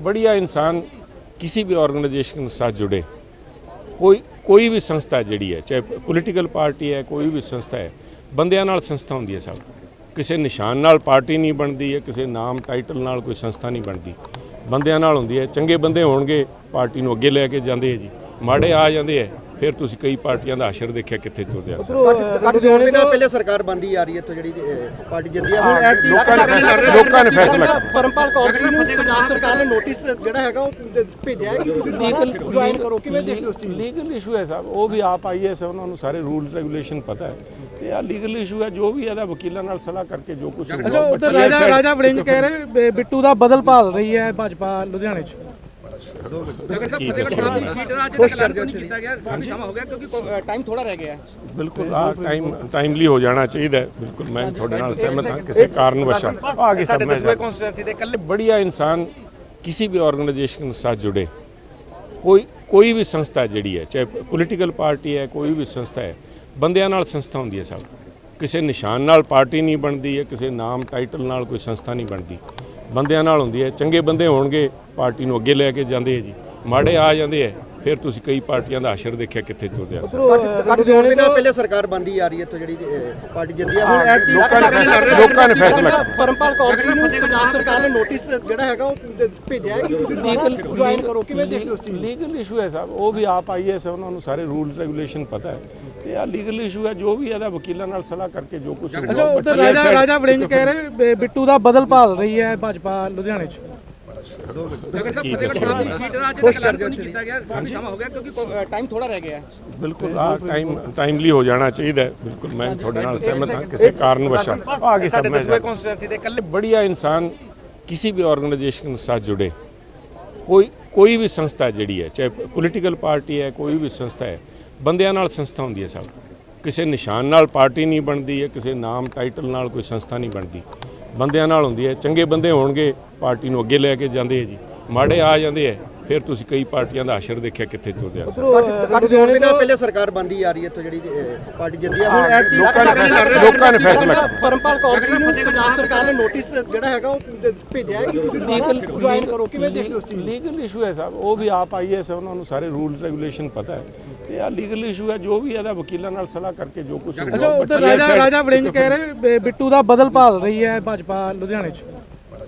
बढ़िया इंसान किसी भी ऑर्गेनाइजेशन के साथ जुड़े ਕੋਈ ਕੋਈ ਵੀ ਸੰਸਥਾ ਜਿਹੜੀ ਹੈ ਚਾਹੇ ਪੋਲੀਟੀਕਲ ਪਾਰਟੀ ਹੈ ਕੋਈ ਵੀ ਸੰਸਥਾ ਹੈ ਬੰਦਿਆਂ ਨਾਲ ਸੰਸਥਾ ਹੁੰਦੀ ਹੈ ਸਭ ਕਿਸੇ ਨਿਸ਼ਾਨ ਨਾਲ ਪਾਰਟੀ ਨਹੀਂ ਬਣਦੀ ਹੈ ਕਿਸੇ ਨਾਮ ਟਾਈਟਲ ਨਾਲ ਕੋਈ ਸੰਸਥਾ ਨਹੀਂ ਬਣਦੀ ਬੰਦਿਆਂ ਨਾਲ ਹੁੰਦੀ ਹੈ ਚੰਗੇ ਬੰਦੇ ਹੋਣਗੇ ਪਾਰਟੀ ਨੂੰ ਅੱਗੇ ਲੈ ਕੇ ਜਾਂਦੇ ਹੈ ਜੀ ਮਾੜੇ ਆ ਜਾਂਦੇ ਹੈ ਫਿਰ ਤੁਸੀਂ ਕਈ ਪਾਰਟੀਆਂ ਦਾ ਆਸ਼ਰ ਦੇਖਿਆ ਕਿੱਥੇ ਤੁਰ ਜਾਂਦਾ ਕੱਟ ਜੋੜ ਦੇ ਨਾਲ ਪਹਿਲੇ ਸਰਕਾਰ ਬੰਦੀ ਆ ਰਹੀ ਹੈ ਇੱਥੋਂ ਜਿਹੜੀ ਅਹ, ਪਾਰਟੀ ਜਿੱਤੀ ਆ ਹੁਣ ਐਤਕੀ ਲੋਕਾਂ ਨੇ ਫੈਸਲਾ- ਲੋਕਾਂ ਨੇ ਫੈਸਲਾ ਕੀਤਾ। ਪਰਮਪਾਲ ਕੌਰ ਜੀ ਨੂੰ ਪੰਜਾਬ ਸਰਕਾਰ ਨੇ ਨੋਟਿਸ ਜਿਹੜਾ ਹੈਗਾ ਉਹ ਦੇ- ਭੇਜਿਆ ਹੈ। ਕਿ ਤੁਸੀਂ ਲੀਗਲ ਜੁਆਇਨ ਕਰੋ। ਕਿਵੇਂ ਦੇਖਦੇ ਹੋ ਉਸ ਚੀਜ਼ ਨੂੰ? ਲੀਗਲ ਇਸ਼ੂ ਹੈ ਸਾਹਿਬ ਉਹ ਵੀ ਆਪ ਆਈਐਸ ਹੈ ਉਹਨਾਂ ਨੂੰ ਸਾਰੇ ਰੂਲਸ ਰੈਗੂਲੇਸ਼ਨ ਪਤਾ ਹੈ। ਤੇ ਆ ਲੀਗਲ ਇਸ਼ੂ ਹੈ ਜੋ ਵੀ ਇਹਦਾ ਵਕੀਲਾਂ ਨਾਲ ਸਲਾਹ ਕਰਕੇ ਜੋ ਕੁਝ ਅੱਛਾ ਉਧਰ ਰਾਜਾ ਰਾਜਾ ਵੜਿੰਗ ਕਹਿ ਰਹੇ ਵੀ ਬਿੱਟੂ ਦਾ ਬਦਲ ਭਾਲ ਰਹੀ ਹੈ ਭਾਜਪਾ ਲੁਧਿਆਣੇ 'ਚ। ਬਿਲਕੁਲ ਬਿਲਕੁਲ ਮੈਂ ਤੁਹਾਡੇ ਨਾਲ ਸਹਿਮਤ ਹਾਂ ਕਿਸੇ ਕਾਰਨ ਬੜੀਆ ਇਨਸਾਨ ਕਿਸੇ ਵੀ ਆਰਗੇਨਾਈਜੇਸ਼ਨ ਨਾਲ ਸਾਥ ਜੁੜੇ। ਕੋਈ ਕੋਈ ਵੀ ਸੰਸਥਾ ਜਿਹੜੀ ਹੈ ਚਾਹੇ ਪੋਲੀਟੀਕਲ ਪਾਰਟੀ ਹੈ ਕੋਈ ਵੀ ਸੰਸਥਾ ਹੈ ਬੰਦਿਆਂ ਨਾਲ ਸੰਸਥਾ ਹੁੰਦੀ ਹੈ ਸਭ। ਕਿਸੇ ਨਿਸ਼ਾਨ ਨਾਲ ਪਾਰਟੀ ਨਹੀਂ ਬਣਦੀ ਹੈ ਕਿਸੇ ਨਾਮ ਟਾਈਟਲ ਨਾਲ ਕੋਈ ਸੰਸਥਾ ਨਹੀਂ ਬਣਦੀ। ਬੰਦਿਆਂ ਨਾਲ ਹੁੰਦੀ ਹੈ, ਚੰਗੇ ਬੰਦੇ ਹੋਣਗੇ, ਪਾਰਟੀ ਨੂੰ ਅੱਗੇ ਲੈ ਕੇ ਜਾਂਦੇ ਹੈ ਜੀ। ਮਾੜੇ ਆ ਜਾਂਦੇ ਹੈ। ਫਿਰ ਤੁਸੀਂ ਕਈ ਪਾਰਟੀਆਂ ਦਾ ਆਸ਼ਰ ਦੇਖਿਆ ਕਿੱਥੇ ਤੁਰ ਜਾਂਦਾ ਕੱਟ ਜੋੜ ਦੇ ਨਾਲ ਪਹਿਲੇ ਸਰਕਾਰ ਬੰਦੀ ਆ ਰਹੀ ਹੈ ਇੱਥੋਂ ਜਿਹੜੀ ਅਹ, ਪਾਰਟੀ ਜਿੱਤੀ ਆ। ਹੁਣ ਐਤਕੀ ਲੋਕਾਂ ਨੇ ਫੈਸਲਾ- ਲੋਕਾਂ ਨੇ ਫੈਸਲਾ ਕੀਤਾ। ਪਰਮਪਾਲ ਕੌਰ ਜੀ ਨੂੰ ਪੰਜਾਬ ਸਰਕਾਰ ਨੇ ਨੋਟਿਸ ਜਿਹੜਾ ਹੈਗਾ ਉਹ ਦੇ- ਭੇਜਿਆ ਹੈ ਕਿ ਤੁਸੀਂ ਲੀਗਲ ਜੁਆਇਨ ਕਰੋ ਕਿਵੇਂ ਦੇਖਦੇ ਹੋ ਉਸ ਚੀਜ਼ ਨੂੰ? ਲੀਗਲ ਇਸ਼ੂ ਹੈ ਸਾਹਿਬ ਉਹ ਵੀ ਆਪ ਆਈਐਸ ਹੈ ਉਹਨਾਂ ਨੂੰ ਸਾਰੇ ਰੂਲਸ ਰੈਗੂਲੇਸ਼ਨ ਪਤਾ ਹੈ। ਤੇ ਆ ਲੀਗਲ ਇਸ਼ੂ ਹੈ ਜੋ ਵੀ ਇਹਦਾ ਵਕੀਲਾਂ ਨਾਲ ਸਲਾਹ ਕਰਕੇ ਜੋ ਕੁਝ ਅੱਛਾ ਉਧਰ ਰਾਜਾ ਰਾਜਾ ਵੜਿੰਗ ਕਹਿ ਰਹੇ ਵੀ ਬਿੱਟੂ ਦਾ ਬਦਲ ਭਾਲ ਰਹੀ ਹੈ ਭਾਜਪਾ ਲੁਧਿਆਣੇ 'ਚ। ਬਿਲਕੁਲ ਟਾਈਮਲੀ ਹੋ ਜਾਣਾ ਚਾਹੀਦਾ ਬਿਲਕੁਲ ਮੈਂ ਤੁਹਾਡੇ ਨਾਲ ਸਹਿਮਤ ਹਾਂ ਬੜੀਆ ਇਨਸਾਨ ਕਿਸੇ ਵੀ ਆਰਗੇਨਾਈਜੇਸ਼ਨ ਜੁੜੇ। ਕੋਈ ਕੋਈ ਵੀ ਸੰਸਥਾ ਜਿਹੜੀ ਹੈ ਚਾਹੇ ਪੋਲੀਟੀਕਲ ਪਾਰਟੀ ਹੈ ਕੋਈ ਵੀ ਸੰਸਥਾ ਹੈ ਬੰਦਿਆਂ ਨਾਲ ਸੰਸਥਾ ਹੁੰਦੀ ਹੈ ਸਭ। ਕਿਸੇ ਨਿਸ਼ਾਨ ਨਾਲ ਪਾਰਟੀ ਨਹੀਂ ਬਣਦੀ ਹੈ ਕਿਸੇ ਨਾਮ ਟਾਈਟਲ ਨਾਲ ਕੋਈ ਸੰਸਥਾ ਨਹੀਂ ਬਣਦੀ। ਬੰਦਿਆਂ ਨਾਲ ਹੁੰਦੀ ਹੈ ਚੰਗੇ ਬੰਦੇ ਹੋਣਗੇ ਪਾਰਟੀ ਨੂੰ ਅੱਗੇ ਲੈ ਕੇ ਜਾਂਦੇ ਹੈ ਜੀ। ਮਾੜੇ ਆ ਜਾਂਦੇ ਹੈ ਫਿਰ ਤੁਸੀਂ ਕਈ ਪਾਰਟੀਆਂ ਦਾ ਆਸ਼ਰ ਦੇਖਿਆ ਕਿੱਥੇ ਤੁਰ ਜਾਂਦਾ ਕੱਟ ਜੋੜ ਦੇ ਨਾਲ ਪਹਿਲੇ ਸਰਕਾਰ ਬੰਦੀ ਆ ਰਹੀ ਹੈ ਇੱਥੋਂ ਜਿਹੜੀ ਅਹ, ਪਾਰਟੀ ਜਿੱਤੀ ਆ। ਹੁਣ ਐਤਕੀ ਲੋਕਾਂ ਨੇ ਫੈਸਲਾ- ਲੋਕਾਂ ਨੇ ਫੈਸਲਾ ਕੀਤਾ। ਪਰਮਪਾਲ ਕੌਰ ਜੀ ਨੂੰ ਪੰਜਾਬ ਸਰਕਾਰ ਨੇ ਨੋਟਿਸ ਜਿਹੜਾ ਹੈਗਾ ਉਹ ਦੇ- ਭੇਜਿਆ ਹੈ ਕਿ ਤੁਸੀਂ ਲੀਗਲ ਜੁਆਇਨ ਕਰੋ। ਕਿਵੇਂ ਦੇਖਦੇ ਹੋ ਉਸ ਚੀਜ਼ ਨੂੰ? ਲੀਗਲ ਇਸ਼ੂ ਹੈ ਸਾਹਿਬ ਉਹ ਵੀ ਆਪ ਆਈਐਸ ਹੈ ਉਹਨਾਂ ਨੂੰ ਸਾਰੇ ਰੂਲਸ ਰੈਗੂਲੇਸ਼ਨ ਪਤਾ ਹੈ। ਤੇ ਆ ਲੀਗਲ ਇਸ਼ੂ ਹੈ ਜੋ ਵੀ ਇਹਦਾ ਵਕੀਲਾਂ ਨਾਲ ਸਲਾਹ ਕਰਕੇ ਜੋ ਕੁਝ ਅੱਛਾ ਉਧਰ ਰਾਜਾ ਰਾਜਾ ਵੜਿੰਗ ਕਹਿ ਰਹੇ ਬਿੱਟੂ ਦਾ ਬਦਲ ਭਾਲ ਰਹੀ ਹੈ ਭਾਜਪਾ ਲੁਧਿਆਣੇ 'ਚ।